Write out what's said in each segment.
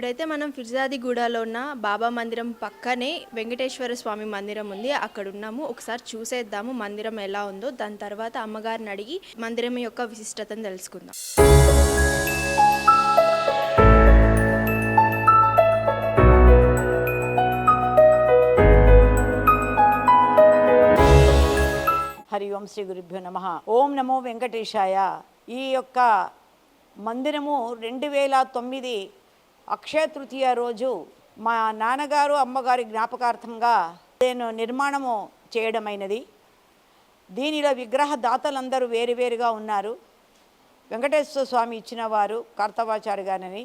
ఇప్పుడైతే మనం ఫిర్జాదిగూడలో ఉన్న బాబా మందిరం పక్కనే వెంకటేశ్వర స్వామి మందిరం ఉంది. అక్కడ ఉన్నాము. ఒకసారి చూసేద్దాము మందిరం ఎలా ఉందో. దాని తర్వాత అమ్మగారిని అడిగి మందిరం యొక్క విశిష్టతను తెలుసుకుందాం. హరి ఓం శ్రీ గురుభ్యో నమ. ఓం నమో వెంకటేశాయ. ఈ యొక్క మందిరము రెండు వేల తొమ్మిది అక్షయ తృతీయ రోజు మా నాన్నగారు అమ్మగారి జ్ఞాపకార్థంగా నేను నిర్మాణము చేయడమైనది. దీనిలో విగ్రహ దాతలందరూ వేరువేరుగా ఉన్నారు. వెంకటేశ్వర స్వామి ఇచ్చిన వారు కార్తవాచారి గారని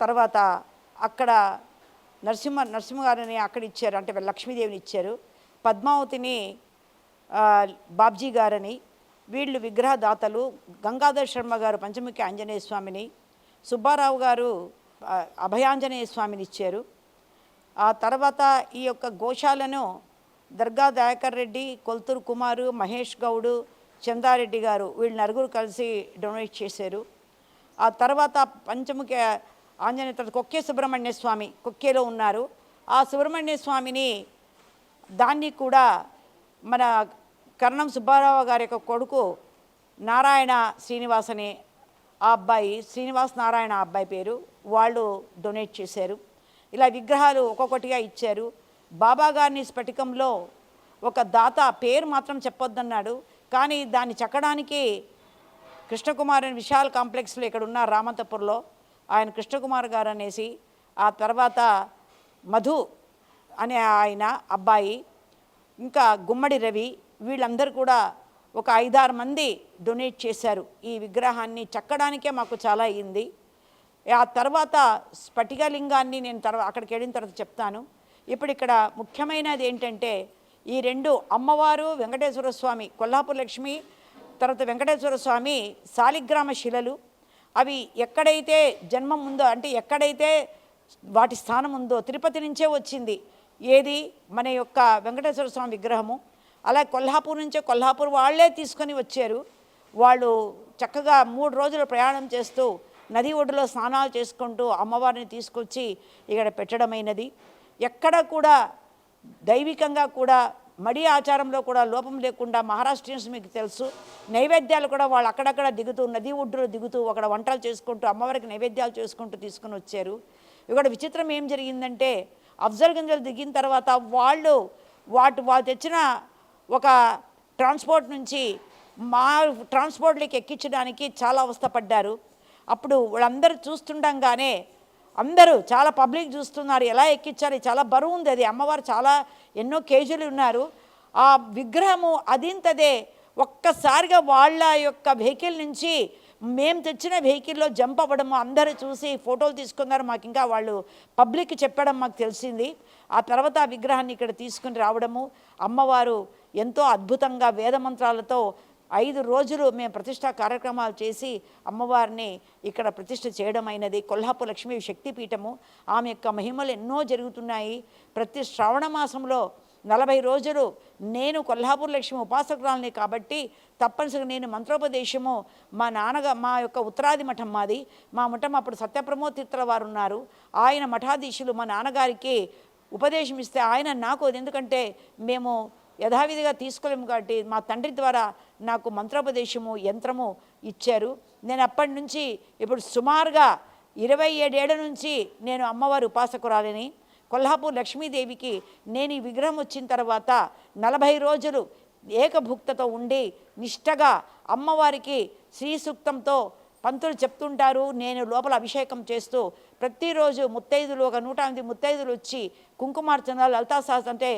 తర్వాత అక్కడ నరసింహ నరసింహ గారిని అక్కడ ఇచ్చారు అంటే లక్ష్మీదేవిని ఇచ్చారు. పద్మావతిని బాబ్జీ గారని వీళ్ళు విగ్రహదాతలు గంగాధర్ శర్మ గారు పంచముఖి ఆంజనేయ స్వామిని సుబ్బారావు గారు అభయాంజనేయ స్వామిని ఇచ్చారు. ఆ తర్వాత ఈ యొక్క గోశాలను దర్గా దయాకర్ రెడ్డి కొల్తూరు కుమారు మహేష్ గౌడు చందారెడ్డి గారు వీళ్ళు నలుగురు కలిసి డొనేట్ చేశారు. ఆ తర్వాత పంచముఖ ఆంజనేయ తర్వాత కొక్కే సుబ్రహ్మణ్య స్వామి కొక్కేలో ఉన్నారు. ఆ సుబ్రహ్మణ్య స్వామిని దాన్ని కూడా మన కర్ణం సుబ్బారావు గారి యొక్క కొడుకు నారాయణ శ్రీనివాసని ఆ అబ్బాయి శ్రీనివాస్ నారాయణ అబ్బాయి పేరు వాళ్ళు డొనేట్ చేశారు. ఇలా విగ్రహాలు ఒక్కొక్కటిగా ఇచ్చారు. బాబా గారిని స్ఫటికంలో ఒక దాత పేరు మాత్రం చెప్పొద్దన్నాడు. కానీ దాన్ని చెక్కడానికి కృష్ణకుమార్ అని విశాల్ కాంప్లెక్స్లో ఇక్కడ ఉన్న రామంతపూర్లో ఆయన కృష్ణకుమార్ గారు అనేసి ఆ తర్వాత మధు అనే ఆయన అబ్బాయి ఇంకా గుమ్మడి రవి వీళ్ళందరూ కూడా ఒక ఐదారు మంది డొనేట్ చేశారు. ఈ విగ్రహాన్ని చెక్కడానికే మాకు చాలా అయ్యింది. ఆ తర్వాత స్ఫటికలింగాన్ని నేను తర్వాత అక్కడికి వెళ్ళిన తర్వాత చెప్తాను. ఇప్పుడు ఇక్కడ ముఖ్యమైనది ఏంటంటే ఈ రెండు అమ్మవారు వెంకటేశ్వర స్వామి కొల్లాపూర్ లక్ష్మి తర్వాత వెంకటేశ్వర స్వామి శాలిగ్రామ శిలలు. అవి ఎక్కడైతే జన్మం ఉందో అంటే ఎక్కడైతే వాటి స్థానం ఉందో తిరుపతి నుంచే వచ్చింది. ఏది? మన యొక్క వెంకటేశ్వర స్వామి విగ్రహము. అలా కొల్హాపూర్ నుంచే కొల్హాపూర్ వాళ్ళే తీసుకొని వచ్చారు. వాళ్ళు చక్కగా మూడు రోజులు ప్రయాణం చేస్తూ నది ఒడ్డులో స్నానాలు చేసుకుంటూ అమ్మవారిని తీసుకొచ్చి ఇక్కడ పెట్టడమైనది. ఎక్కడ కూడా దైవికంగా కూడా మడి ఆచారంలో కూడా లోపం లేకుండా మహారాష్ట్రియన్స్ మీకు తెలుసు. నైవేద్యాలు కూడా వాళ్ళు అక్కడక్కడ దిగుతూ నది ఒడ్డులో దిగుతూ అక్కడ వంటలు చేసుకుంటూ అమ్మవారికి నైవేద్యాలు చేసుకుంటూ తీసుకుని వచ్చారు. ఇక్కడ విచిత్రం ఏం జరిగిందంటే అఫ్జల్ గంజలు దిగిన తర్వాత వాళ్ళు వాటి వాళ్ళు తెచ్చిన ఒక ట్రాన్స్పోర్ట్ నుంచి మా ట్రాన్స్పోర్ట్లోకి ఎక్కించడానికి చాలా అవస్థపడ్డారు. అప్పుడు వాళ్ళందరూ చూస్తుండగానే అందరూ చాలా పబ్లిక్ చూస్తున్నారు ఎలా ఎక్కించాలి చాలా బరువు ఉంది అది. అమ్మవారు చాలా ఎన్నో కేజీలు ఉన్నారు. ఆ విగ్రహము అదింతదే ఒక్కసారిగా వాళ్ళ యొక్క వెహికల్ నుంచి మేము తెచ్చిన వెహికల్లో జంప్ అవ్వడము అందరూ చూసి ఫోటోలు తీసుకున్నారు. మాకు ఇంకా వాళ్ళు పబ్లిక్ చెప్పడం మాకు తెలిసింది. ఆ తర్వాత ఆ విగ్రహాన్ని ఇక్కడ తీసుకుని రావడము అమ్మవారు ఎంతో అద్భుతంగా వేదమంత్రాలతో ఐదు రోజులు మేము ప్రతిష్టా కార్యక్రమాలు చేసి అమ్మవారిని ఇక్కడ ప్రతిష్ఠ చేయడం అయినది. కొల్హాపూర్ లక్ష్మీ శక్తిపీఠము ఆమె యొక్క మహిమలు ఎన్నో జరుగుతున్నాయి. ప్రతి శ్రావణ మాసంలో నలభై రోజులు నేను కొల్హాపూర్ లక్ష్మి ఉపాసకురాలని కాబట్టి తప్పనిసరిగా నేను మంత్రోపదేశము. మా నాన్నగా మా యొక్క ఉత్తరాది మఠం మాది. మా మఠం అప్పుడు సత్యప్రమోద్ తీర్థుల వారు ఉన్నారు. ఆయన మఠాధీశులు మా నాన్నగారికి ఉపదేశం ఇస్తే ఆయన నాకు ఎందుకంటే మేము యథావిధిగా తీసుకోలేము కాబట్టి మా తండ్రి ద్వారా నాకు మంత్రోపదేశము యంత్రము ఇచ్చారు. నేను అప్పటి నుంచి ఇప్పుడు సుమారుగా ఇరవై ఏడేళ్ళ నుంచి నేను అమ్మవారి ఉపాసకురాలిని. కొల్హాపూర్ లక్ష్మీదేవికి నేను ఈ విగ్రహం వచ్చిన తర్వాత నలభై రోజులు ఏకభుక్తతో ఉండి నిష్టగా అమ్మవారికి శ్రీ సూక్తంతో పంతులు చెప్తుంటారు. నేను లోపల అభిషేకం చేస్తూ ప్రతిరోజు ముత్తైదులు ఒక నూట ఎనిమిది ముత్తైదులు వచ్చి కుంకుమార్చన లలితా సహస్రం అంటే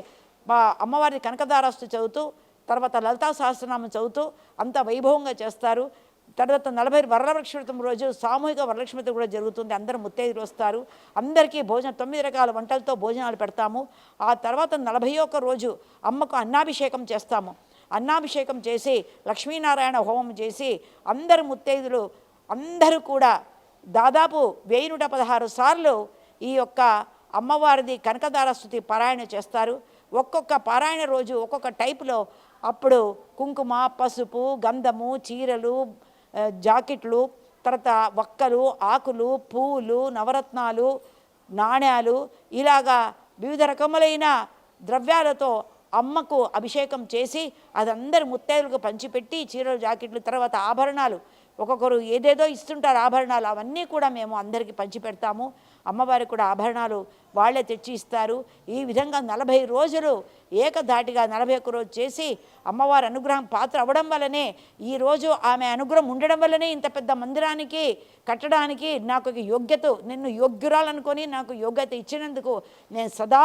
మా అమ్మవారి కనకదారాస్తు చదువుతూ తర్వాత లలితా సహస్రనామం చదువుతూ అంత వైభవంగా చేస్తారు. తర్వాత నలభై వరలక్ష్మితం రోజు సామూహిక వరలక్ష్మితం కూడా జరుగుతుంది. అందరూ ముత్తైదులు వస్తారు. అందరికీ భోజనం తొమ్మిది రకాల వంటలతో భోజనాలు పెడతాము. ఆ తర్వాత నలభై ఒక్క రోజు అమ్మకు అన్నాభిషేకం చేస్తాము. అన్నాభిషేకం చేసి లక్ష్మీనారాయణ హోమం చేసి అందరు ముత్తైదులు అందరూ కూడా దాదాపు వెయ్యి నూట పదహారు సార్లు ఈ యొక్క అమ్మవారిది కనకదారస్థుతి పారాయణ చేస్తారు. ఒక్కొక్క పారాయణ రోజు ఒక్కొక్క టైపులో అప్పుడు కుంకుమ పసుపు గంధము చీరలు జాకెట్లు తర్వాత వక్కలు ఆకులు పువ్వులు నవరత్నాలు నాణ్యాలు ఇలాగా వివిధ రకములైన ద్రవ్యాలతో అమ్మకు అభిషేకం చేసి అదందరి ముత్తైదులకు పంచిపెట్టి చీరలు జాకెట్లు తర్వాత ఆభరణాలు ఒక్కొక్కరు ఏదేదో ఇస్తుంటారు ఆభరణాలు అవన్నీ కూడా మేము అందరికీ పంచిపెడతాము. అమ్మవారికి కూడా ఆభరణాలు వాళ్ళే తెచ్చి ఇస్తారు ఈ విధంగా నలభై రోజులు ఏకధాటిగా నలభై ఒక్క రోజు చేసి అమ్మవారి అనుగ్రహం పాత్ర అవ్వడం వల్లనే ఈరోజు ఆమె అనుగ్రహం ఉండడం వల్లనే ఇంత పెద్ద మందిరానికి కట్టడానికి నాకు ఒక యోగ్యత నిన్ను యోగ్యురాలనుకొని నాకు యోగ్యత ఇచ్చినందుకు నేను సదా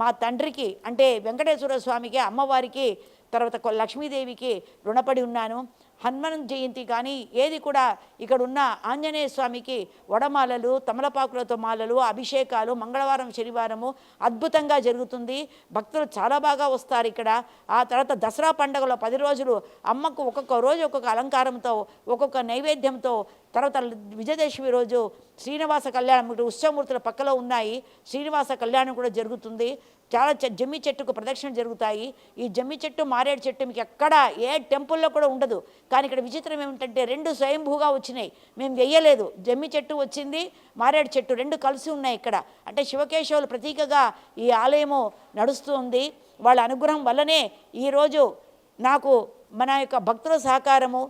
మా తండ్రికి అంటే వెంకటేశ్వర స్వామికి అమ్మవారికి తర్వాత లక్ష్మీదేవికి రుణపడి ఉన్నాను. హనుమాన్ జయంతి కానీ ఏది కూడా ఇక్కడ ఉన్న ఆంజనేయ స్వామికి వడమాలలు తమలపాకులతో మాలలు అభిషేకాలు మంగళవారం శనివారము అద్భుతంగా జరుగుతుంది. భక్తులు చాలా బాగా వస్తారు ఇక్కడ. ఆ తర్వాత దసరా పండుగలో పది రోజులు అమ్మకు ఒక్కొక్క రోజు ఒక్కొక్క అలంకారంతో ఒక్కొక్క నైవేద్యంతో తర్వాత విజయదశమి రోజు శ్రీనివాస కళ్యాణం ఉత్సవమూర్తుల పక్కలో ఉన్నాయి. శ్రీనివాస కళ్యాణం కూడా జరుగుతుంది. చాలా జమ్మి చెట్టుకు ప్రదక్షిణ జరుగుతాయి. ఈ జమ్మి చెట్టు మారేడు చెట్టు మీకు ఎక్కడ ఏ టెంపుల్లో కూడా ఉండదు. కానీ ఇక్కడ విచిత్రం ఏమిటంటే రెండు స్వయంభూగా వచ్చినాయి. మేము వెయ్యలేదు జమ్మి చెట్టు వచ్చింది మారేడు చెట్టు రెండు కలిసి ఉన్నాయి ఇక్కడ. అంటే శివకేశవులు ప్రతీకగా ఈ ఆలయము నడుస్తుంది వాళ్ళ అనుగ్రహం వల్లనే ఈరోజు నాకు మన యొక్క భక్తుల సహకారము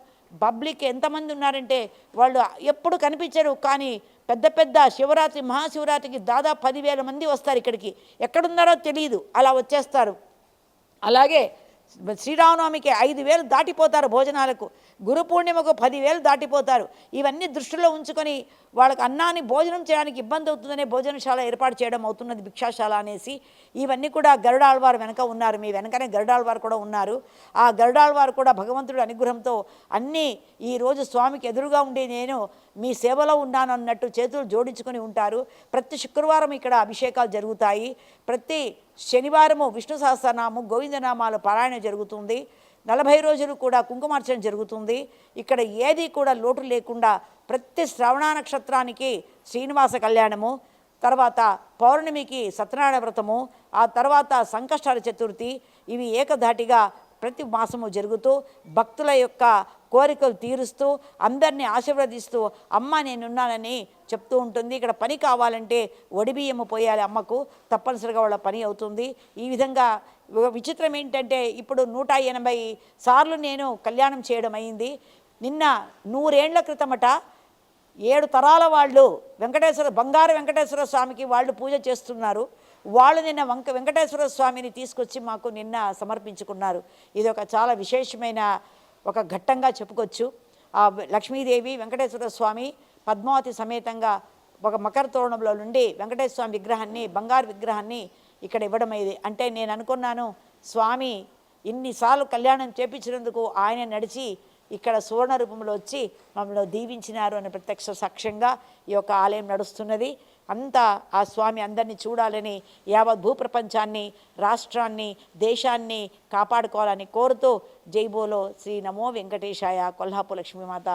పబ్లిక్ ఎంతమంది ఉన్నారంటే వాళ్ళు ఎప్పుడు కనిపించరు కానీ పెద్ద పెద్ద శివరాత్రి మహాశివరాత్రికి దాదాపు పదివేల మంది వస్తారు ఇక్కడికి. ఎక్కడున్నారో తెలియదు అలా వచ్చేస్తారు. అలాగే శ్రీరామనవమికి ఐదు వేలు దాటిపోతారు భోజనాలకు. గురు పూర్ణిమకు పదివేలు దాటిపోతారు. ఇవన్నీ దృష్టిలో ఉంచుకొని వాళ్ళకి అన్నాన్ని భోజనం చేయడానికి ఇబ్బంది అవుతుందనే భోజనశాల ఏర్పాటు చేయడం అవుతున్నది భిక్షాశాల అనేసి. ఇవన్నీ కూడా గరుడాళ్వారు వెనక ఉన్నారు. మీ వెనకనే గరుడాళ్వారు కూడా ఉన్నారు. ఆ గరుడాళ్వారు కూడా భగవంతుడు అనుగ్రహంతో అన్నీ ఈరోజు స్వామికి ఎదురుగా ఉండే నేను మీ సేవలో ఉన్నాను అన్నట్టు చేతులు జోడించుకొని ఉంటారు. ప్రతి శుక్రవారం ఇక్కడ అభిషేకాలు జరుగుతాయి. ప్రతి శనివారము విష్ణు సహస్రనామం గోవిందనామాలు పారాయణ జరుగుతుంది. నలభై రోజులు కూడా కుంకుమార్చన జరుగుతుంది. ఇక్కడ ఏది కూడా లోటు లేకుండా ప్రతి శ్రవణ నక్షత్రానికి శ్రీనివాస కళ్యాణము తర్వాత పౌర్ణమికి సత్యనారాయణ వ్రతము ఆ తర్వాత సంకష్టాల చతుర్థి ఇవి ఏకధాటిగా ప్రతి మాసము జరుగుతూ భక్తుల యొక్క కోరికలు తీరుస్తూ అందరినీ ఆశీర్వదిస్తూ అమ్మ నేనున్నానని చెప్తూ ఉంటుంది. ఇక్కడ పని కావాలంటే ఒడిబియ్యము పోయాలి అమ్మకు. తప్పనిసరిగా వాళ్ళ పని అవుతుంది. ఈ విధంగా విచిత్రం ఏంటంటే ఇప్పుడు నూట ఎనభై సార్లు నేను కళ్యాణం చేయడం అయింది. నిన్న నూరేండ్ల క్రితమట ఏడు తరాల వాళ్ళు వెంకటేశ్వర బంగారు వెంకటేశ్వర స్వామికి వాళ్ళు పూజ చేస్తున్నారు. వాళ్ళు నిన్న వంక వెంకటేశ్వర స్వామిని తీసుకొచ్చి మాకు నిన్న సమర్పించుకున్నారు. ఇది ఒక చాలా విశేషమైన ఒక ఘట్టంగా చెప్పుకోవచ్చు. ఆ లక్ష్మీదేవి వెంకటేశ్వర స్వామి పద్మావతి సమేతంగా ఒక మకర తోరణంలో నుండి వెంకటేశ్వర స్వామి విగ్రహాన్ని బంగారు విగ్రహాన్ని ఇక్కడ ఇవ్వడం అయింది అంటే నేను అనుకున్నాను స్వామి ఇన్నిసార్లు కళ్యాణం చేపించినందుకు ఆయన నడిచి ఇక్కడ సువర్ణ రూపంలో వచ్చి మమ్మల్ని దీవించినారు అనే ప్రత్యక్ష సాక్ష్యంగా ఈ యొక్క ఆలయం నడుస్తున్నది. అంతా ఆ స్వామి అందరినీ చూడాలని యావత్ భూప్రపంచాన్ని రాష్ట్రాన్ని దేశాన్ని కాపాడుకోవాలని కోరుతూ జైబోలో శ్రీ నమో వెంకటేశాయ కొల్హాపు లక్ష్మీమాత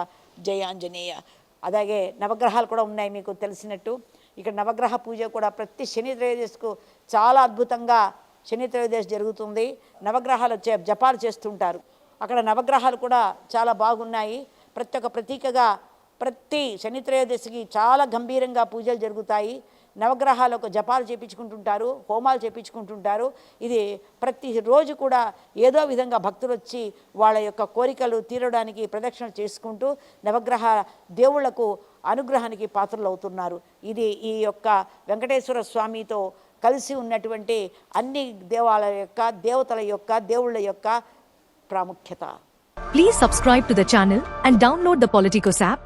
జయ ఆంజనేయ. అలాగే నవగ్రహాలు కూడా ఉన్నాయి మీకు తెలిసినట్టు. ఇక్కడ నవగ్రహ పూజ కూడా ప్రతి శని త్రయోదశకు చాలా అద్భుతంగా శని త్రయోదశి జరుగుతుంది. నవగ్రహాలు వచ్చే జపాలు చేస్తుంటారు. అక్కడ నవగ్రహాలు కూడా చాలా బాగున్నాయి. ప్రతి ఒక్క ప్రతీకగా ప్రతి శని త్రయోదశికి చాలా గంభీరంగా పూజలు జరుగుతాయి. నవగ్రహాలకు జపాలు చేపించుకుంటుంటారు హోమాలు చేపించుకుంటుంటారు. ఇది ప్రతి రోజు కూడా ఏదో విధంగా భక్తులు వచ్చి వాళ్ళ యొక్క కోరికలు తీరడానికి ప్రదక్షిణ చేసుకుంటూ నవగ్రహ దేవుళ్ళకు అనుగ్రహానికి పాత్రలు అవుతున్నారు ఇది ఈ యొక్క వెంకటేశ్వర స్వామితో కలిసి ఉన్నటువంటి అన్ని దేవాలయ యొక్క దేవతల యొక్క దేవుళ్ళ యొక్క ప్రాముఖ్యత. Please subscribe to the channel and download the Politicos app